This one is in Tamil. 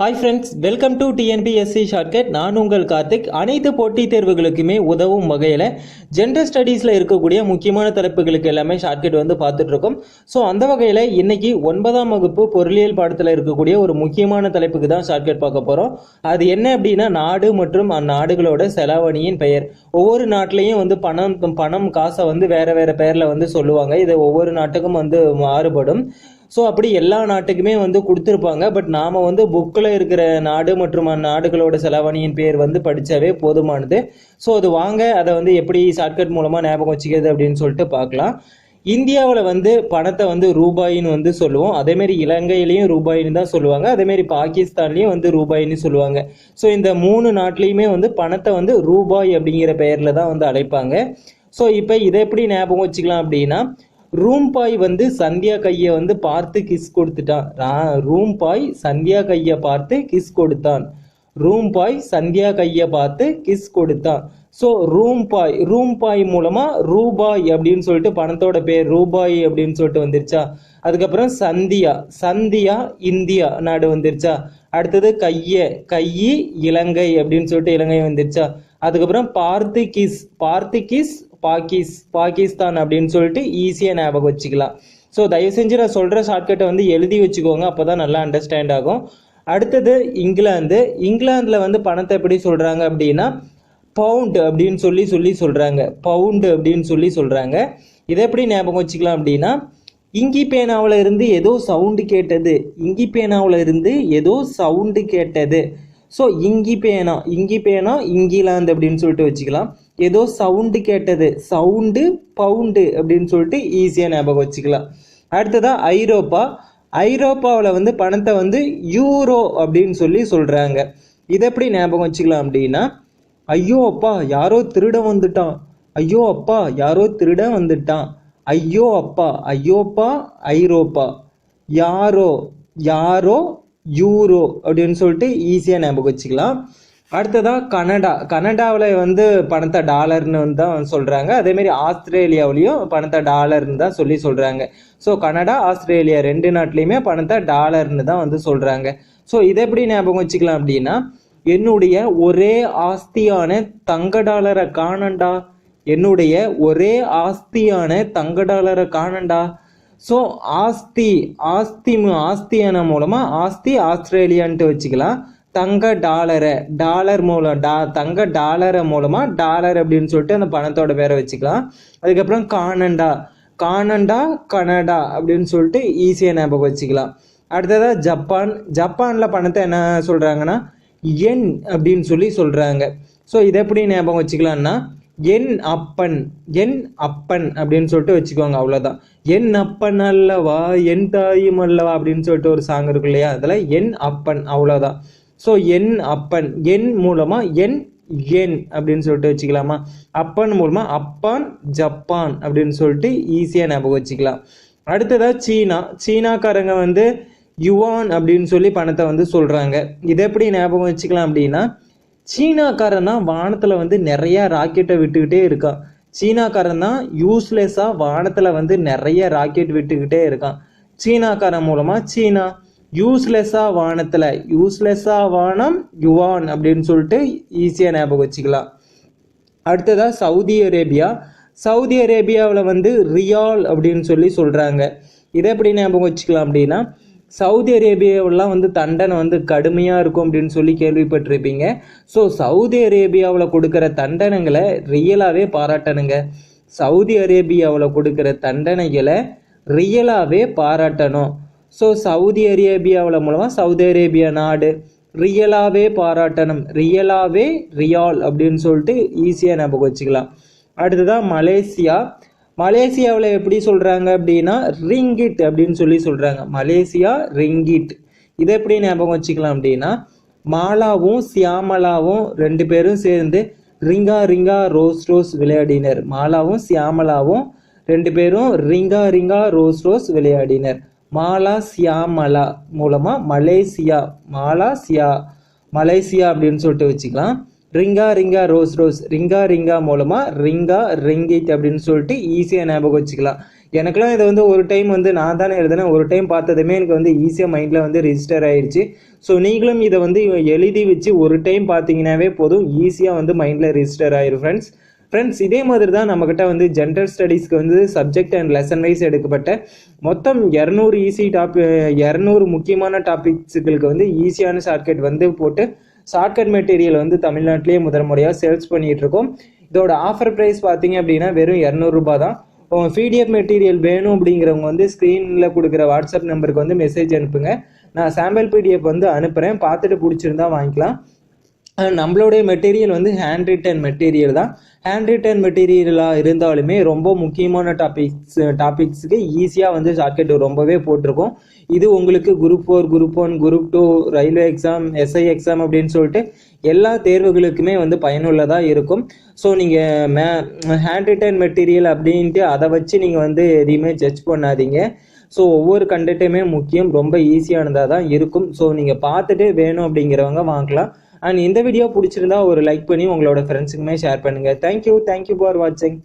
Hi friends welcome to TNPSC shortcut நான் உங்கள் கார்த்திக். அனைத்து போட்டித் தேர்வுகளுக்குமே உதவும் வகையில் ஜென்ரல் ஸ்டடீஸில் இருக்கக்கூடிய முக்கியமான தலைப்புகளுக்கு எல்லாமே ஷார்ட்கட் வந்து பார்த்துட்ருக்கோம். ஸோ அந்த வகையில் இன்றைக்கி ஒன்பதாம் வகுப்பு பொருளியல் பாடத்தில் இருக்கக்கூடிய ஒரு முக்கியமான தலைப்புக்கு தான் ஷார்ட்கட் பார்க்க போகிறோம் அது என்ன அப்படின்னா நாடு மற்றும் அந்நாடுகளோட செலாவணியின் பெயர். ஒவ்வொரு நாட்டிலையும் வந்து பணம் பணம் காசை வந்து வேறு வேறு பெயரில் வந்து சொல்லுவாங்க. இது ஒவ்வொரு நாட்டுக்கும் வந்து மாறுபடும். ஸோ அப்படி எல்லா நாட்டுக்குமே வந்து கொடுத்துருப்பாங்க. பட் நாம் வந்து புக்கில் இருக்கிற நாடு மற்றும் அந்நாடுகளோட செலவணியின் பேர் வந்து படித்தாவே போதுமானது. ஸோ அது வாங்க அதை வந்து எப்படி ஷார்ட்கட் மூலமாக ஞாபகம் வச்சுக்கிறது அப்படின்னு சொல்லிட்டு பார்க்கலாம். இந்தியாவில் வந்து பணத்தை வந்து ரூபாயின்னு வந்து சொல்லுவோம். அதேமாரி இலங்கையிலையும் ரூபாயின்னு தான் சொல்லுவாங்க. அதேமாரி பாகிஸ்தான்லேயும் வந்து ரூபாயின்னு சொல்லுவாங்க. ஸோ இந்த மூணு நாட்டிலையுமே வந்து பணத்தை வந்து ரூபாய் அப்படிங்கிற பெயரில் தான் வந்து அழைப்பாங்க. ஸோ இப்போ இதை எப்படி ஞாபகம் வச்சுக்கலாம் அப்படின்னா ரூம் பாய் வந்து சந்தியா கையை வந்து பார்த்து கிஸ் கொடுத்துட்டான். ரா- ரூம் பாய் சந்தியா கையை பார்த்து கிஸ் கொடுத்தான். ரூம் பாய் சந்தியா கையை பார்த்து கிஸ் கொடுத்தான். So room boy room boy மூலமாக ரூபாய் அப்படின்னு சொல்லிட்டு பணத்தோட பேர் ரூபாய் அப்படின்னு சொல்லிட்டு வந்துருச்சா. அதுக்கப்புறம் சந்தியா சந்தியா இந்தியா நாடு வந்துருச்சா. அடுத்தது கைய கையி இலங்கை அப்படின்னு சொல்லிட்டு இலங்கை வந்துருச்சா. அதுக்கப்புறம் பார்த்திகிஸ் பார்த்திகிஸ் பாகிஸ் பாகிஸ்தான் அப்படின்னு சொல்லிட்டு ஈஸியாக ஞாபகம் வச்சுக்கலாம். ஸோ தயவு செஞ்சு நான் சொல்கிற ஷார்ட்கட்டை வந்து எழுதி வச்சுக்கோங்க அப்போ தான் நல்லா அண்டர்ஸ்டாண்ட் ஆகும். அடுத்தது இங்கிலாந்து. இங்கிலாந்தில் வந்து பணத்தை எப்படி சொல்கிறாங்க அப்படின்னா பவுண்டு அப்படின்னு சொல்லி சொல்லி சொல்கிறாங்க பவுண்டு அப்படின்னு சொல்லி சொல்கிறாங்க இதை எப்படி ஞாபகம் வச்சுக்கலாம் அப்படின்னா இங்கி பேனாவில் இருந்து ஏதோ சவுண்டு கேட்டது. இங்கி பேனாவில் இருந்து ஏதோ சவுண்டு கேட்டது. ஸோ இங்கி பேனா இங்கி பேனா இங்கிலாந்து அப்படின்னு சொல்லிட்டு வச்சுக்கலாம். ஏதோ சவுண்டு கேட்டது சவுண்டு பவுண்டு அப்படின்னு சொல்லிட்டு ஈஸியாக ஞாபகம் வச்சுக்கலாம். அடுத்ததாக ஐரோப்பா. ஐரோப்பாவில் வந்து பணத்தை வந்து யூரோ அப்படின்னு சொல்லி சொல்கிறாங்க இதை எப்படி ஞாபகம் வச்சுக்கலாம் அப்படின்னா ஐயோ அப்பா யாரோ திருட வந்துட்டான். ஐயோ அப்பா யாரோ திருட வந்துட்டான். ஐயோ அப்பா ஐயோப்பா ஐரோப்பா. யாரோ யாரோ யூரோ அப்படின்னு சொல்லிட்டு ஈஸியாக ஞாபகம் வச்சுக்கலாம். அடுத்ததா கனடா. கனடாவில் வந்து பணத்தை டாலர்னு வந்து தான் சொல்கிறாங்க அதேமாரி ஆஸ்திரேலியாவிலையும் பணத்தை டாலர்னு தான் சொல்லி சொல்கிறாங்க ஸோ கனடா ஆஸ்திரேலியா ரெண்டு நாட்டிலையுமே பணத்தை டாலர்னு தான் வந்து சொல்கிறாங்க ஸோ இதை எப்படி ஞாபகம் வச்சுக்கலாம் அப்படின்னா என்னுடைய ஒரே ஆஸ்தியான தங்க டாலரை காணண்டா என்னுடைய ஒரே ஆஸ்தியான தங்க டாலரை காணண்டா ஸோ ஆஸ்தி ஆஸ்தி ஆஸ்தியான மூலமாக ஆஸ்தி ஆஸ்திரேலியான்ட்டு வச்சுக்கலாம். தங்க டாலரை டாலர் மூலம் டா தங்க டாலரை மூலமாக டாலர் அப்படின்னு சொல்லிட்டு அந்த பணத்தோட பேரை வச்சுக்கலாம். அதுக்கப்புறம் கானண்டா கானண்டா கனடா அப்படின்னு சொல்லிட்டு ஈஸியாக ஞாபகம் வச்சுக்கலாம். அடுத்ததாக ஜப்பான். ஜப்பானில் பணத்தை என்ன சொல்கிறாங்கன்னா என் அப்படின்னு சொல்லி சொல்கிறாங்க ஸோ இதை எப்படி ஞாபகம் வச்சுக்கலாம்னா என் அப்பன் என் அப்பன் அப்படின்னு சொல்லிட்டு வச்சுக்கோங்க அவ்வளோதான் என் அப்பன் அல்லவா என் தாயும் அல்லவா அப்படின்னு சொல்லிட்டு ஒரு சாங் இருக்கு இல்லையா? அதில் என் அப்பன் அவ்வளோதான் ஸோ என் அப்பன் என் மூலமாக என் என் அப்படின்னு சொல்லிட்டு வச்சுக்கலாமா? அப்பன் மூலமாக அப்பான் ஜப்பான் அப்படின்னு சொல்லிட்டு ஈஸியாக ஞாபகம் வச்சுக்கலாம். அடுத்ததாக சீனா. சீனாக்காரங்க வந்து யுவான் அப்படின்னு சொல்லி பணத்தை வந்து சொல்கிறாங்க இதை எப்படி ஞாபகம் வச்சுக்கலாம் அப்படின்னா சீனாக்காரன் தான் வானத்தில் வந்து நிறைய ராக்கெட்டை விட்டுக்கிட்டே இருக்கான் சீனாக்காரன் தான் யூஸ்லெஸ்ஸாக வானத்தில் வந்து நிறைய ராக்கெட் விட்டுக்கிட்டே இருக்கான். சீனாக்காரன் மூலமாக சீனா யூஸ்லெஸ்ஸாக வானத்தில் யூஸ்லெஸ்ஸாக வானம் யுவான் அப்படின்னு சொல்லிட்டு ஈஸியாக ஞாபகம் வச்சுக்கலாம். அடுத்ததாக சவுதி அரேபியா. சவுதி அரேபியாவில் வந்து ரியால் அப்படின்னு சொல்லி சொல்கிறாங்க இதை எப்படி ஞாபகம் வச்சுக்கலாம் அப்படின்னா சவுதி அரேபியாவெல்லாம் வந்து தண்டனை வந்து கடுமையாக இருக்கும் அப்படின்னு சொல்லி கேள்விப்பட்டிருப்பீங்க. ஸோ சவுதி அரேபியாவில் கொடுக்குற தண்டனைகளை ரியலாகவே பாராட்டணுங்க. சவுதி அரேபியாவில் கொடுக்குற தண்டனைகளை ரியலாகவே பாராட்டணும். ஸோ சவுதி அரேபியாவில் மூலமாக சவுதி அரேபியா நாடு ரியலாகவே பாராட்டணும். ரியலாகவே ரியால் அப்படின்னு சொல்லிட்டு ஈஸியாக ஞாபகம் வச்சுக்கலாம். அடுத்ததான் மலேசியா. மலேசியாவில் எப்படி சொல்கிறாங்க அப்படின்னா ரிங்கிட் அப்படின்னு சொல்லி சொல்கிறாங்க மலேசியா ரிங்கிட். இதை எப்படி ஞாபகம் வச்சுக்கலாம் அப்படின்னா மாலாவும் சியாமலாவும் ரெண்டு பேரும் சேர்ந்து ரிங்கா ரிங்கா ரோஸ் ரோஸ் விளையாடினர். மாலாவும் சியாமலாவும் ரெண்டு பேரும் ring a ring a rose rose விளையாடினர். Mala Shyamala மூலமாக மலேசியா மாலா சியா மலேசியா அப்படின்னு சொல்லிட்டு வச்சுக்கலாம். ரிங்கா ரிங்கா ரோஸ் ரோஸ். ரிங்கா ரிங்கா மூலமாக ரிங்கா ரிங்கிட் அப்படின்னு சொல்லிட்டு ஈஸியாக ஞாபகம் வச்சுக்கலாம். எனக்குலாம் இதை வந்து ஒரு டைம் வந்து நான் தானே எழுதினேன். ஒரு டைம் பார்த்ததுமே எனக்கு வந்து ஈஸியாக மைண்டில் வந்து ரிஜிஸ்டர் ஆயிடுச்சு ஸோ நீங்களும் இதை வந்து எழுதி வச்சு ஒரு டைம் பார்த்தீங்கன்னாவே போதும். ஈஸியாக வந்து மைண்டில் ரிஜிஸ்டர் ஆயிரும் ஃப்ரெண்ட்ஸ் ஃப்ரெண்ட்ஸ் இதே மாதிரி தான் நம்மக்கிட்ட வந்து ஜென்ரல் ஸ்டடீஸ்க்கு வந்து சப்ஜெக்ட் அண்ட் லெசன் வைஸ் எடுக்கப்பட்ட மொத்தம் இரநூறு ஈஸி டாப் இரநூறு முக்கியமான டாபிக்ஸுகளுக்கு வந்து ஈஸியான ஷார்ட்கட் வந்து போட்டு ஷார்ட்கட் மெட்டீரியல் வந்து தமிழ்நாட்டிலேயே முதல் முறையாக சேல்ஸ் பண்ணிட்டு இருக்கோம் இதோட ஆஃபர் ப்ரைஸ் பார்த்தீங்க அப்படின்னா வெறும் இரநூறுபா தான் பிடிஎஃப் மெட்டீரியல் வேணும் அப்படிங்கிறவங்க வந்து ஸ்க்ரீனில் கொடுக்குற வாட்ஸ்அப் நம்பருக்கு வந்து மெசேஜ் அனுப்புங்க. நான் சாம்பிள் பிடிஎஃப் வந்து அனுப்புகிறேன் பார்த்துட்டு பிடிச்சிருந்தா வாங்கிக்கலாம். நம்மளுடைய மெட்டீரியல் வந்து ஹேண்ட் ரிட்டன் மெட்டீரியல் தான். ஹேண்ட் ரிட்டன் மெட்டீரியலாக இருந்தாலுமே ரொம்ப முக்கியமான டாபிக்ஸ் டாபிக்ஸுக்கு ஈஸியாக வந்து ஷார்ட்கட் ரொம்பவே போட்டிருக்கோம். இது உங்களுக்கு group four group one group two railway exam SI exam அப்படின்னு சொல்லிட்டு எல்லா தேர்வுகளுக்குமே வந்து பயனுள்ளதாக இருக்கும். ஸோ நீங்கள் மே ஹேண்ட் ரிட்டன் மெட்டீரியல் அப்படின்ட்டு அதை வச்சு நீங்கள் வந்து எதையுமே ஜட்ஜ் பண்ணாதீங்க. ஸோ ஒவ்வொரு கண்டென்ட்டுமே முக்கியம் ரொம்ப ஈஸியானதாக தான் இருக்கும். ஸோ நீங்கள் பார்த்துட்டு வேணும் அப்படிங்கிறவங்க வாங்கலாம். அண்ட் இந்த வீடியோ பிடிச்சிருந்தா ஒரு லைக் பண்ணி உங்களோட ஃப்ரெண்ட்ஸுக்குமே ஷேர் பண்ணுங்கள் thank you thank you for வாட்சிங்